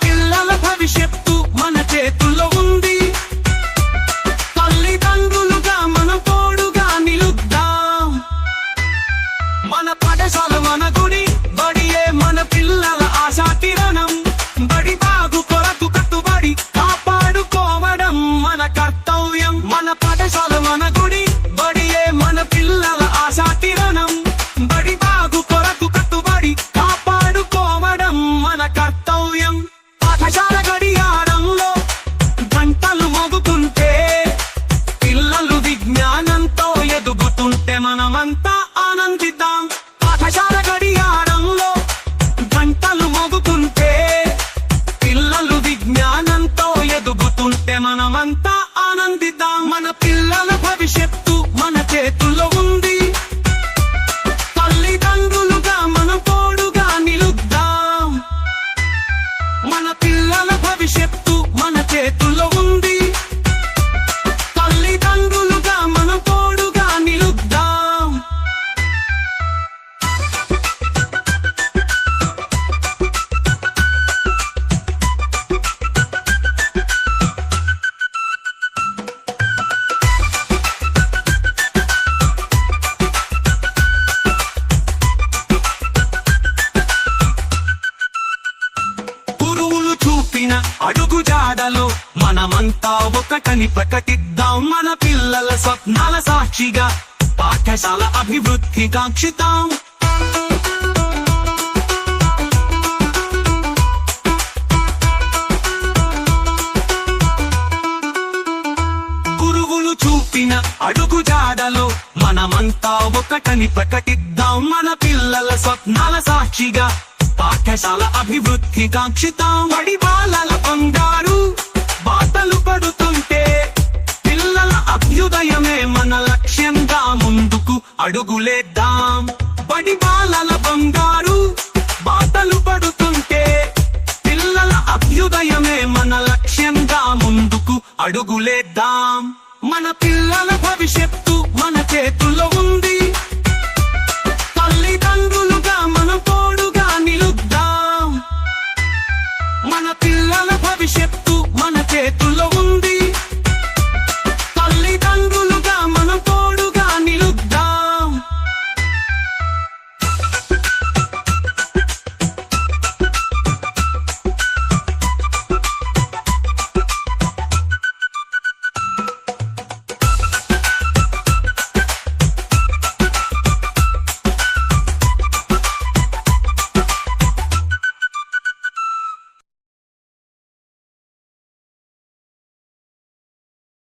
పిల్లల భవిష్యత్తు మన చేతులు మనమంతా ఆనందిద్దాం. పాఠశాల గడియారంలో గంటలు మోగుతుంటే పిల్లలు విజ్ఞానంతో ఎదుగుతుంటే మనమంతా ఆనందిద్దాం. మన పిల్లల భవిష్యత్తు గురువులు అడుగు జాడలో మనమంతా ఒకటని ప్రకటిద్దాం మన పిల్లల స్వప్నాల సాక్షిగా పాఠశాల అభివృద్ధి కాంక్షితాం. గురువులు చూపిన అడుగు జాడలో మనమంతా ఒకటని ప్రకటిద్దాం మన పిల్లల స్వప్నాల సాక్షిగా పాఠశాల అభివృద్ధి కాంక్షితాం. బడి బాలల బంగారు బాటలు పడుతుంటే పిల్లల అభ్యుదయమే మన లక్ష్యంగా ముందుకు అడుగులేద్దాం. బడి బాలల బంగారు